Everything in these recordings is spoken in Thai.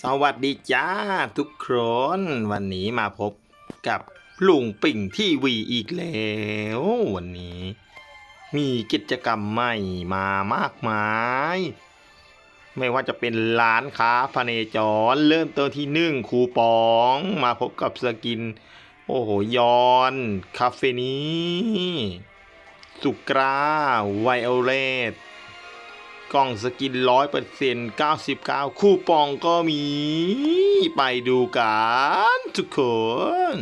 สวัสดีจ้าทุกคนวันนี้มาพบกับลุงปิ่งทีวีอีกแล้ว วันนี้ มีกิจกรรมใหม่มามากมาย ไม่ว่าจะเป็นร้านค้าพเนจร เริ่มต้นที่หนึ่งคูปองมาพบกับสกิน โอ้โหยอน คาเฟนี้สุกราไวโอเลต กล่องสกินร้อยเปอร์เซ็นต์เก้าสิบเก้าคูปองก็มี ไปดูกันทุกคน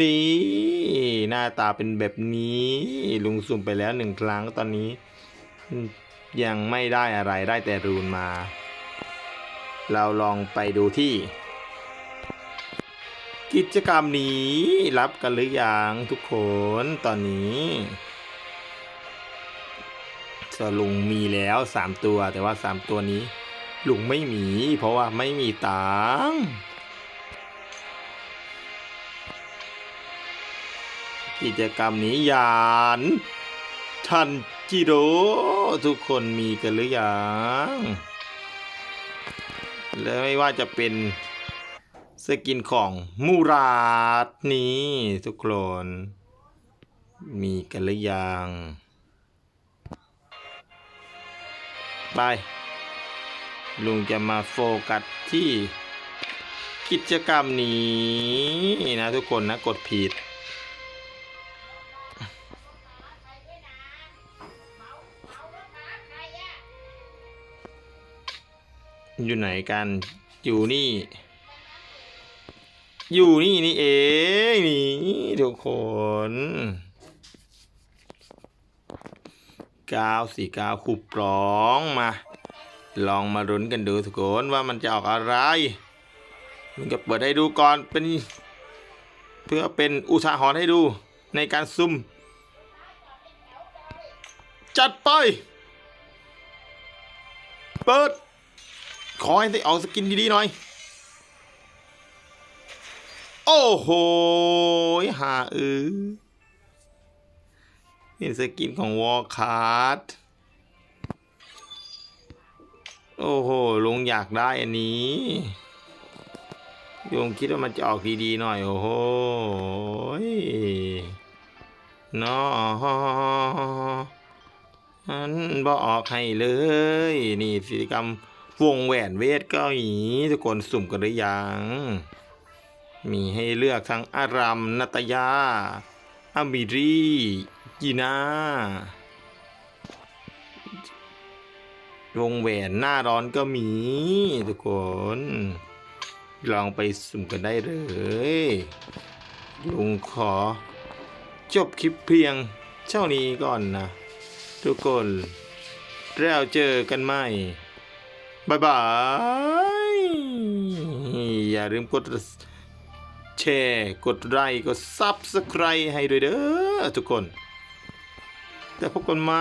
นี่ หน้าตาเป็นแบบนี้ ลุงสุ่มไปแล้วหนึ่งครั้งตอนนี้ ยังไม่ได้อะไรได้แต่รูนมา เราลองไปดูที่ กิจกรรมนี้รับกันหรือยังทุกคนตอนนี้ สลุงมีแล้วสามตัว แต่ว่าสามตัวนี้ ลุงไม่มี เพราะว่าไม่มีตังกิจกรรมนี้ยานทันจิโร่ทุกคนมีกันหรือยังและไม่ว่าจะเป็นสกินของมูราดนี้ทุกคน มีกันหรือยัง ไป ลุงจะมาโฟกัสที่กิจกรรมนี้นะทุกคนนะกดผิด อยู่ไหนกันอยู่นี่ อยู่นี่นี่เองนี่ทุกคน เก้าสี่เก้าคูปรองมา ลองมารุนกันดูทุกคนว่ามันจะออกอะไร มันก็เปิดให้ดูก่อนเป็น เพื่อเป็นอุทาหรณ์ให้ดูในการซุ่ม จัดไป เปิด ขอให้ได้ออกสกินดีๆหน่อย โอ้โหหาเออ นสกินของวอลคาร์ดโอ้โห ลุงอยากได้อันนี้ลุงคิดว่ามันจะออกดีๆหน่อย โอ้โหนาะอันบออกให้เลย นี่กิจกรรมวงแหวนเวทก็มีทุกคนสุ่มกันหรือยัง มีให้เลือกทั้งอารัมนัตยาอามิรี ยีน่าวงแหวนหน้าร้อนก็มี ทุกคน ลองไปสุ่มกันได้เลย ลุงขอ จบคลิปเพียงเท่านี้ก่อนนะ ทุกคน แล้วเจอกันใหม่บายบาย อย่าลืมกดแชร์ กดไลค์กด Subscribe ให้ด้วยเด้อทุกคน แล้วพบกันไหม